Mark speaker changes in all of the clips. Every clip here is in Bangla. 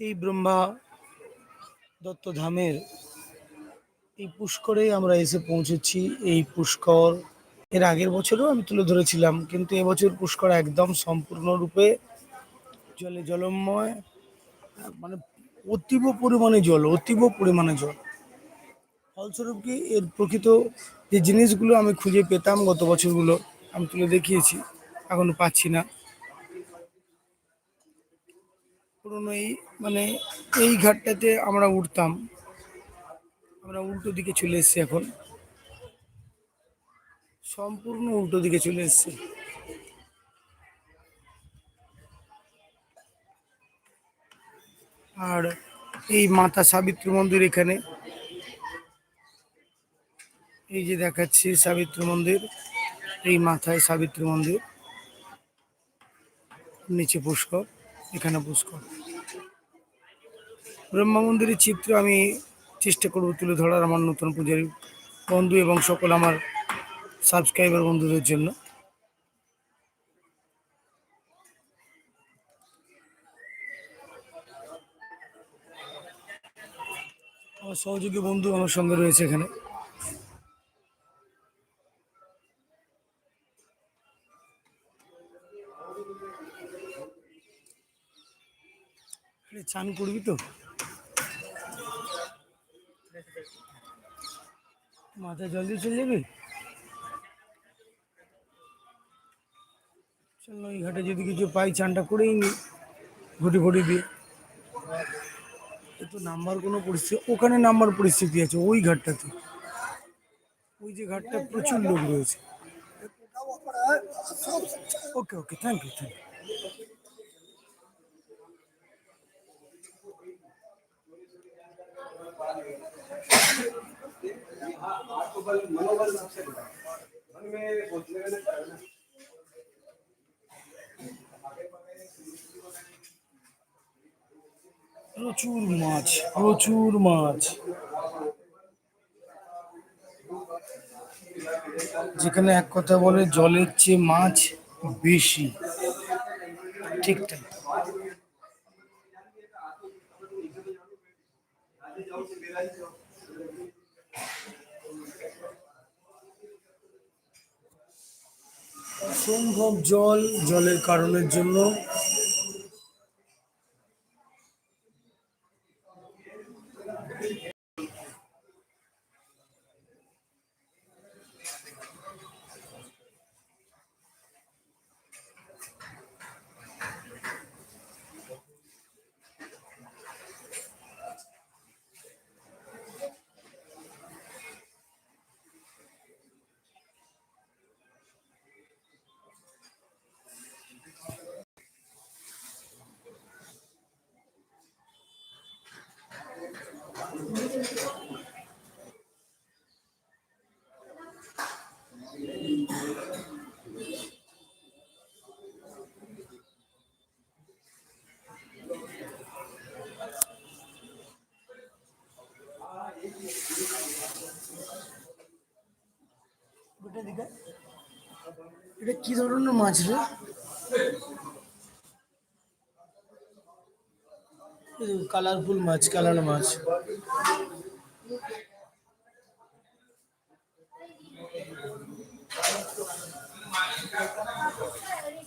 Speaker 1: এই ব্রহ্মা দত্ত ধামের এই পুষ্করে আমরা এসে পৌঁছেছি। এই পুষ্কর এর আগের বছরও আমি তুলে ধরেছিলাম, কিন্তু এবছর পুষ্কর একদম সম্পূর্ণরূপে জলে জলময় মানে অতীব পরিমাণে জল, অতীব পরিমাণে জল। ফলস্বরূপ কি এর প্রকৃত যে জিনিসগুলো আমি খুঁজে পেতাম গত বছরগুলো, আমি তুলে দেখিয়েছি, এখনও পাচ্ছি না। পুরোনো এই মানে এই ঘাটটাতে আমরা উঠতাম। আমরা উল্টো দিকে চলে এসেছি এখন। সম্পূর্ণ উল্টো দিকে চলে এসেছি। আর এই মাতা সাবিত্রী মন্দির এখানে। এই যে দেখাচ্ছি সাবিত্রী মন্দির, এই মাথায় সাবিত্রী মন্দির। নিচে পুষ্কর, এখানে পুষ্কর। ব্রহ্মা মন্দিরের চিত্র আমি চেষ্টা করব তুলে ধরার আমার নতুন পূজারী বন্ধু এবং সকল আমার সাবস্ক্রাইবার বন্ধুদের জন্য। আমার সহযোগী বন্ধু আমার সঙ্গে রয়েছে এখানে। চান করবি তো? মাথায় জল দিয়ে চলে যাবি? চল ওই ঘাটে যদি কিছু পাই, চানটা করেই নি, ঘটি ঘটি দিয়ে। তো নাম্বার কোনো পরিস্থিতি, ওখানে নাম্বার পরিস্থিতি আছে, ওই ঘাটটাতে। ওই যে ঘাটটা প্রচুর লোক রয়েছে। Okay okay thank you thank you প্রচুর মাছ প্রচুর মাছ। যেখানে এক কথা বলে জলের চেয়ে মাছ বেশি। ঠিক তাই। অসম্ভব জল জলের কারণের জন্য এটা কি ধরনের মাছ রে কালারফুল মাছ কালার মাছ
Speaker 2: Thank you.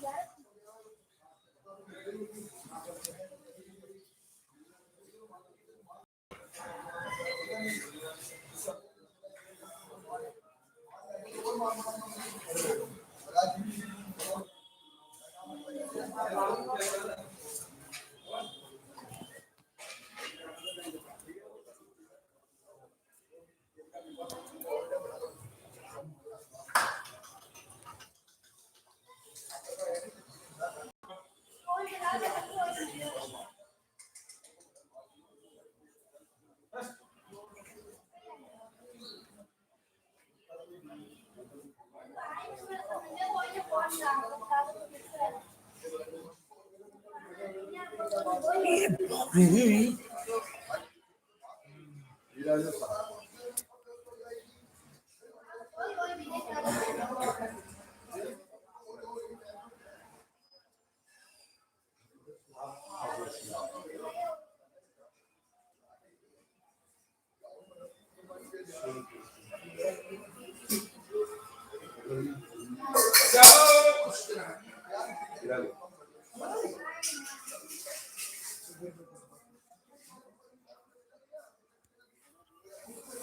Speaker 2: Oui, oui, oui. Gracias.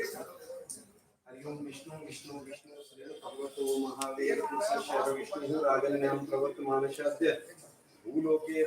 Speaker 2: हरिओं विष्णु विष्णु विष्णु भगवतो महादेव विष्णु रागन्याम प्रवर्तमानश्च भूलोके